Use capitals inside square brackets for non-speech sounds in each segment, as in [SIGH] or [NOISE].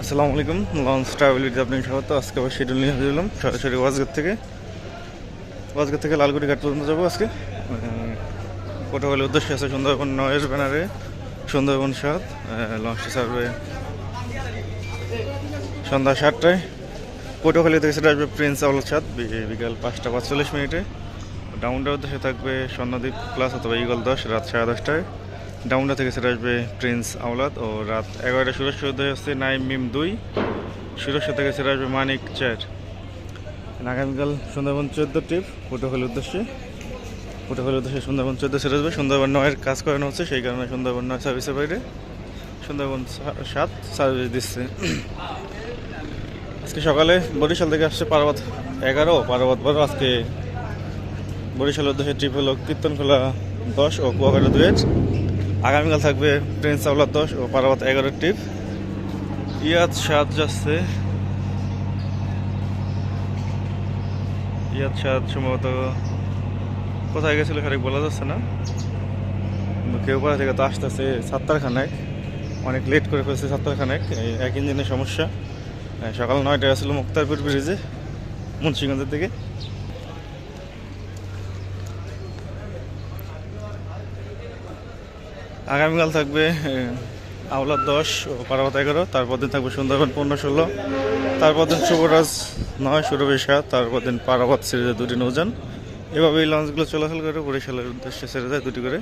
আসসালামু আলাইকুম লঞ্চ ট্রাভেলিতে আপনি স্বাগত। আজকে আবার শিডিউল নিয়ে হাজির হলাম সরাসরি ওয়াজগেট থেকে। ওয়াজগেট থেকে লালগুড়ি ঘাট পর্যন্ত যাব আজকে। কোটাগলের উদ্দেশ্যে আছে সুন্দরবন নয়ের ব্যানারে, সুন্দরবন সাত লঞ্চটি ছাড়বে সন্ধ্যা সাতটায়। পটুয়াখালী থেকে সেটা আসবে প্রিন্স আউল ছাদ বিকাল পাঁচটা পাঁচচল্লিশ মিনিটে। ডাউনটার উদ্দেশ্যে থাকবে স্বর্ণদ্বীপ প্লাস অথবা ইগল দশ, রাত সাড়ে দশটায়। ডাউনটা থেকে সেটা আসবে প্রিন্স আওলাদ ও রাত এগারোটা উদয় হচ্ছে নাইম মিম দুই সুরস্য থেকে সেটা আসবে মানিক চার। আগামীকাল সুন্দরবন চোদ্দ ট্রিপ পটুয়াখালীর উদ্দেশ্যে। পটুয়াখালীর উদ্দেশ্যে সুন্দরবন চোদ্দ সেটা আসবে। সুন্দরবন নয়ের কাজ করানো হচ্ছে, সেই কারণে সুন্দরবন নয় সার্ভিসের বাইরে। সুন্দরবন সাত সার্ভিস দিচ্ছে। আজকে সকালে বরিশাল থেকে আসছে পার্বত এগারো। পার্বত বারো আজকে বরিশাল উদ্দেশ্যে ট্রিপ হলো কীর্তনখোলা দশ ও কুয়াকাটা দুয়ের। আগামীকাল থাকবে ট্রেন আউলার দশ ও পার্বত এগারো ট্রিপ ইয়াদ সাত যাচ্ছে। ইয়াদ সাত সম্ভবত কোথায় গেছিল খানিক বলা যাচ্ছে না। কেউ পাড়া থেকে তো আসতেছে সাতটার খানেক অনেক লেট করে ফেলছে সাতটার খানেক এই এক ইঞ্জিনের সমস্যা। সকাল নয়টায় আসলো মুক্তারপুর ব্রিজে, মুন্সিগঞ্জের দিকে। আগামীকাল থাকবে আওলাদ দশ ও পার্বত এগারো। তারপর দিন থাকবে সুন্দরবন পনেরো ষোলো। তারপর দিন শুভরাজ নয় সুরভি সাত তারপর দিন পারাবত সিরিজে দুটি নৌযান। এভাবে এই লঞ্চগুলো চলাচল করে, বরিশালের উদ্দেশ্যে ছেড়ে যায় দুটি করে।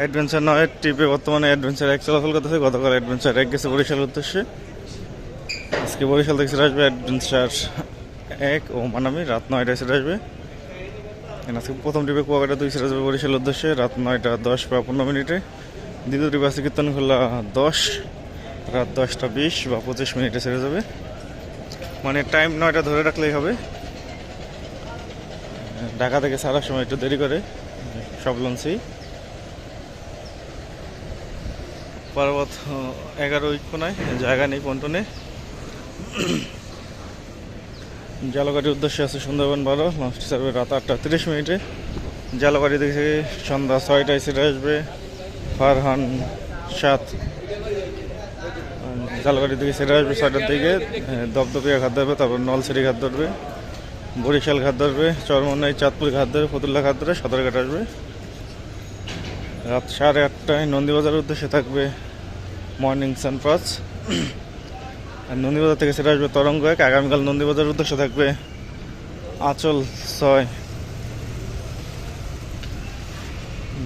অ্যাডভেঞ্চার নয় ট্রিপে বর্তমানে অ্যাডভেঞ্চার এক চলাচল করতেছে। গতকাল অ্যাডভেঞ্চার এক গেছে বরিশালের উদ্দেশ্যে। আজকে বরিশাল থেকে ছেড়ে আসবে অ্যাডভেঞ্চার এক ও মানামি। রাত নয়টায় ছেড়ে আসবে। আজকে প্রথম ট্রিপে কুয়াকাটা দুই যাবে বরিশালের উদ্দেশ্যে রাত নয়টা দশ বা পনেরো মিনিটে। দ্বিতীয় ট্রিপে আছে কীর্তনখোলা দশ, রাত দশটা বিশ বা পঁচিশ মিনিটে ছেড়ে যাবে। মানে টাইম নয়টা ধরে রাখলেই হবে। ঢাকা থেকে ছাড়ার সময় একটু দেরি করে, সব লঞ্চেই। পর্বত এগারো কোনায় জায়গা নেই পন্টনে। জালগাড়ির উদ্দেশ্যে আছে সুন্দরবন বারো লঞ্চটি ছাড়বে রাত আটটা তিরিশ মিনিটে। জালগাড়ি থেকে সন্ধ্যা ছয়টায় ছেড়ে আসবে ফারহান সাত। জালগাড়ি থেকে ছেড়ে আসবে ছয়টার দিকে। দপদপিয়া ঘাট ধরবে, তারপর নলছিরি ঘাট ধরবে, বরিশাল ঘাট ধরবে, চরমনাই, চাঁদপুর ঘাট ধরবে, ফতুল্লা ঘাট ধরে সদরঘাট আসবে। রাত সাড়ে আটটায় নন্দীবাজারের উদ্দেশ্যে থাকবে মর্নিং সানপাস। আর নন্দীবাজার থেকে সেটা আসবে তরঙ্গ এক আগামীকাল নন্দীবাজার উদ্দেশ্যে থাকবে আঁচল ছয়।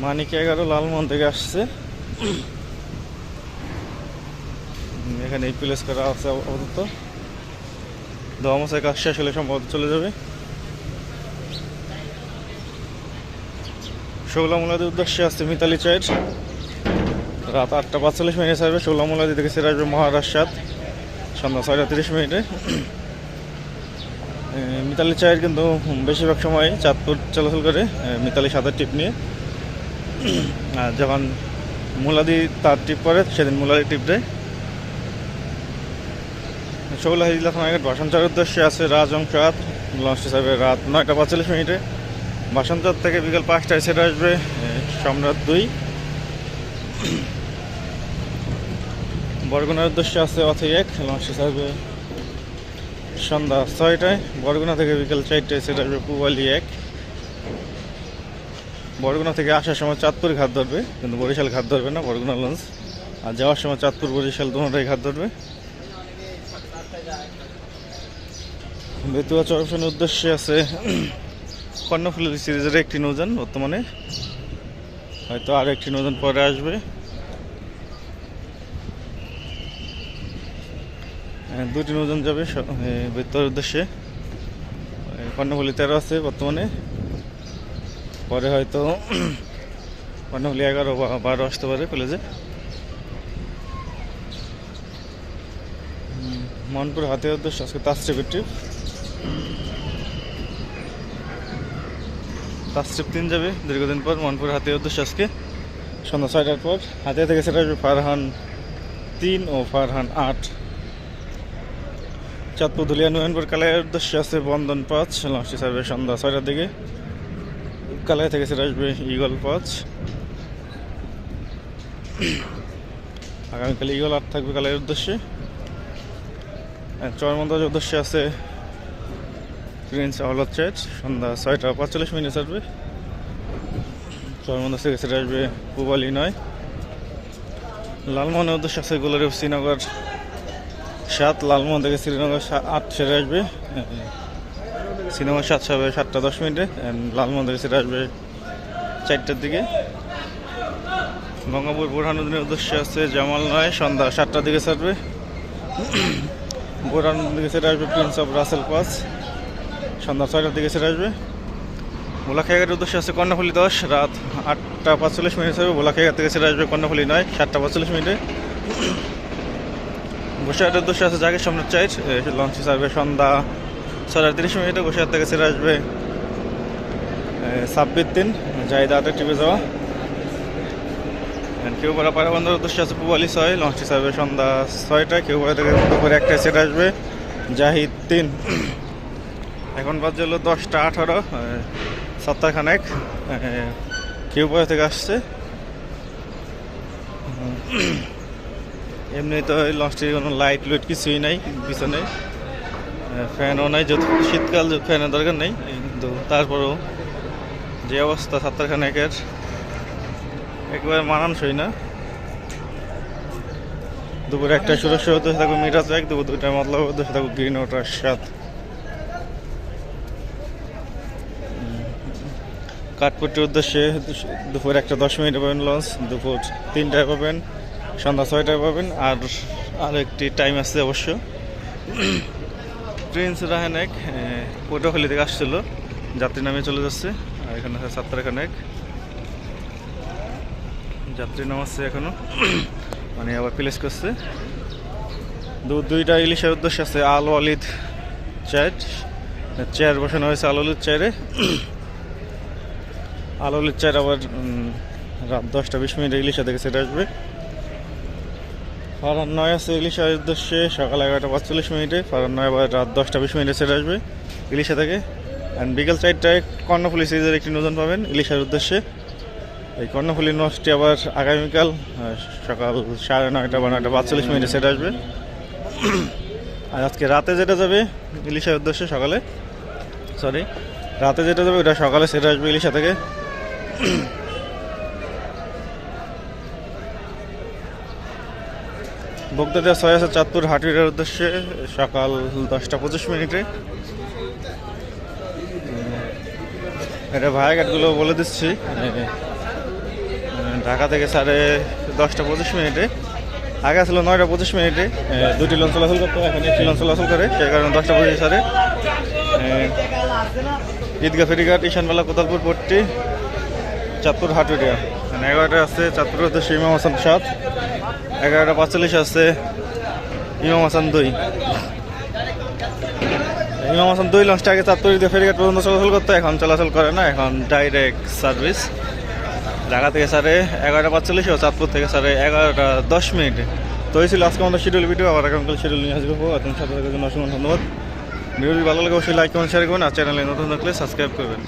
মানিক এগারো, লালমোহন থেকে আসছে। এখানে এই প্লেস করা আছে আপাতত। দমসায় কাজ শেষ হলে সম্ভবত চলে যাবে। ষোলামুলাদের উদ্দেশ্যে আসছে মিতালি চায়ের। রাত আটটা পাঁচচল্লিশ মিনিটে ছাড়বে। ষোলামুলাদি থেকে সেরে আসবে মহারাষ্ট্র সন্ধ্যা ছয়টা তিরিশ মিনিটে। মিতালি চায়ের কিন্তু বেশিরভাগ সময় চাঁদপুর চলাচল করে মিতালি সাঁতার টিপ নিয়ে। আর যখন মুলাদি তার টিপ করে, সেদিন মুলাদি টিপ দেয়। শৌলা হিজলা থানাঘাট ভাষণচার উদ্দেশ্যে আছে রাজংশ আট লঞ্চ হিসাবে রাত নয়টা পাঁচচল্লিশ মিনিটে। বাসন্তর থেকে বিকাল পাঁচটায় সেটা আসবে সম্রাট দুই। বরগুনার উদ্দেশ্যে আছে অথই এক লঞ্চ হিসাবে সন্ধ্যা ছয়টায়। বরগুনা থেকে বিকেল চারটায় সেটা আসবে পুবালি এক। বরগুনা থেকে আসার সময় চাঁদপুর ঘাট ধরবে, কিন্তু বরিশাল ঘাট ধরবে না, বরগুনা লঞ্চ। আর যাওয়ার সময় চাঁদপুর, বরিশাল দুটাই ঘাট ধরবে। বেতুয়া চরফের উদ্দেশ্যে আছে কর্ণফুলের সিরিজের একটি নৌযান বর্তমানে। হয়তো আর একটি নৌযান পরে আসবে। দুটি নৌযান যাবে বৃত্তর উদ্দেশ্যে। কর্ণফুলি তেরো আছে বর্তমানে। পরে হয়তো [CLEARS THROAT] কর্ণফুলি এগারো বা বারো আসতে পারে কলেজে মনপুর হাতে উদ্দেশ্য, আজকে তাস্ট্রিপের ট্রিপ তাস্ট্রিপ তিন যাবে দীর্ঘদিন পর মনপুর হাতে উদ্দেশ্য আজকে। সন্ধ্যা ছয়টার পর হাতে থেকে সেটা ফারহান তিন ও ফারহান আট। চাঁদপুর ধুলিয়া নয়নপুর কালাইয়ের উদ্দেশ্যে আছে বন্ধন পাঁচ লঞ্চটি ছাড়বে সন্ধ্যা ছয়টার দিকে। কালাই থেকে সেটা আসবে ইগল পাঁচ। আগামীকাল ইগল আট থাকবে কালের উদ্দেশ্যে। চরমন্দাজ উদ্দেশ্যে আছে প্রিন্স আহ্লাদ চার্চ সন্ধ্যা ছয়টা পঁয়তাল্লিশ মিনিট আসবে চরমন্দাজ থেকে সেটা আসবে পুবালি নয়। লালমোহনের উদ্দেশ্যে আছে গোলারি শ্রীনগর সাত, লালমোহন থেকে শ্রীনগর আট সেরে আসবে। শ্রীনগর সাত হবে সাতটা দশ মিনিটে লালমোহন থেকে সেটা আসবে চারটার দিকে। গঙ্গাপুর বোরহানুদ্দিনের উদ্দেশ্যে আছে জামাল নয় সন্ধ্যা সাতটার দিকে ছাড়বে বোরহানুদ্দিন দিকে সেটা আসবে প্রিন্স অফ রাসেল পাস সন্ধ্যা ছয়টার দিকে সেটা আসবে। বোলাখাইগার উদ্দেশ্যে আছে কর্ণফুলি দশ, রাত আটটা পাঁচচল্লিশ মিনিট হবে। বোলাখাইগার থেকে সেটা আসবে কর্ণফুলি নয়, সাতটা পাঁচচল্লিশ মিনিটে। গোসাইটের উদ্দেশ্যে আছে জাগের সামনে চাইট লঞ্চ ছাড়বে সন্ধ্যা ছটা তিরিশ মিনিটে গোসাইট থেকে সেটা আসবে। ছাব্বিশ দিন জাহিদা আটে টিপে যাওয়া। কেউ পাড়া বন্ধের উদ্দেশ্যে আছে, পুবালি ছয় লঞ্চটি ছাড়বে সন্ধ্যা ছয়টায় কেউ পাড়া থেকে দুপুরে একটায় সেটা আসবে। জাহিদ তিন। এখন বাজে হলো দশটা আঠারো সপ্তাহ খানেক কেউ পাড়া থেকে আসছে। এমনি তো এই লঞ্চটির কোনো লাইট লুইট কিছুই নাই পিছনে ফ্যানও নাই, যত শীতকাল ফ্যানের দরকার নেই, কিন্তু তারপরেও যে অবস্থা সপ্তাহ খানেকের একেবারে মানানসই না। দুপুরে একটা সুরস্য হতে থাকবে মিরাজ এক দুপুর দুইটা মতলব হতে থাকবে গ্রিন ওটার সাত কাঠপট্টির উদ্দেশ্যে দুপুর একটা দশ মিনিটে পাবেন লঞ্চ দুপুর তিনটায় পাবেন। সন্ধ্যা ছয়টায় পাবেন, আর আর একটি টাইম আছে অবশ্য। প্রিন্স রাহানেক পটুয়াখালী থেকে আসছিল, যাত্রী নামে চলে যাচ্ছে, আর এখানে আছে সাতটা খানেক। যাত্রী নামাচ্ছে এখনও মানে আবার প্লেস করছে। দু, দুইটা ইলিশের উদ্দেশ্যে আছে আল ওয়ালিদ চেয়ার চেয়ার বসানো হয়েছে আল ওয়ালিদ চেয়ারে আল ওয়ালিদ চেয়ার আবার রাত দশটা বিশ মিনিটে ইলিশা থেকে সেটা আসবে। ফারান নয় আছে ইলিশার উদ্দেশ্যে সকাল এগারোটা পাঁচচল্লিশ মিনিটে। ফারান নয় আবার রাত দশটা বিশ মিনিটে সেটা আসবে ইলিশা থেকে। অ্যান্ড বিকেল চারটায় কর্ণফুলি সিরিজের একটি নতুন পাবেন ইলিশার উদ্দেশ্যে এই কর্ণফুলি নসটি আবার আগামীকাল সকাল সাড়ে নয়টা বা নয়টা পাঁচচল্লিশ মিনিটে সেটা আসবে। আর আজকে রাতে যেটা যাবে ইলিশার উদ্দেশ্যে সকালে সরি রাতে যেটা যাবে ওটা সকালে সেটা আসবে ইলিশা থেকে। বগদাদের ছয় আছে চাঁদপুর হাটির উদ্দেশ্যে, সকাল দশটা পঁচিশ মিনিটে। এটা ভায়াঘাটগুলো বলে দিচ্ছি। ঢাকা থেকে সাড়ে দশটা পঁচিশ মিনিটে। আগে ছিল নয়টা পঁচিশ মিনিটে। দুটি লঞ্চ চলাচল করতো, এখন একটি লঞ্চ চলাচল করে সেই কারণে দশটা পঁচিশ সাড়ে। ঈদগাহ ফেরিঘাট, ঈশানবেলা, কোদালপুর, পট্টি, চাঁদপুর, হাটুরিয়া। মানে এগারোটা আছে, চাঁদপুর উদ্দেশ্যে ইমাম হাসান সাত এগারোটা পাঁচচল্লিশ আছে। ইমাম হাসান দুই। ইমাম হাসান দুই লঞ্চটা আগে চাঁদপুর ঈদগাহ ফেরিঘাট পর্যন্ত চলাচল করতো, এখন চলাচল করে না, এখন ডাইরেক্ট সার্ভিস ঢাকা থেকে সাড়ে এগারোটা পাঁচচল্লিশ ও চাঁদপুর থেকে সাড়ে এগারোটা দশ মিনিট। তো এই ছিল আজকে আমাদের শিডিউল ভিডিও আবার আগামীকাল শিডিউল নিয়ে আসব এখন সাথে থাকার জন্য অসংখ্য ধন্যবাদ। ভিডিওটি ভালো লাগে অবশ্যই লাইক কমেন্ট শেয়ার করবেন। আর চ্যানেলে নতুন থাকলে সাবস্ক্রাইব করবেন।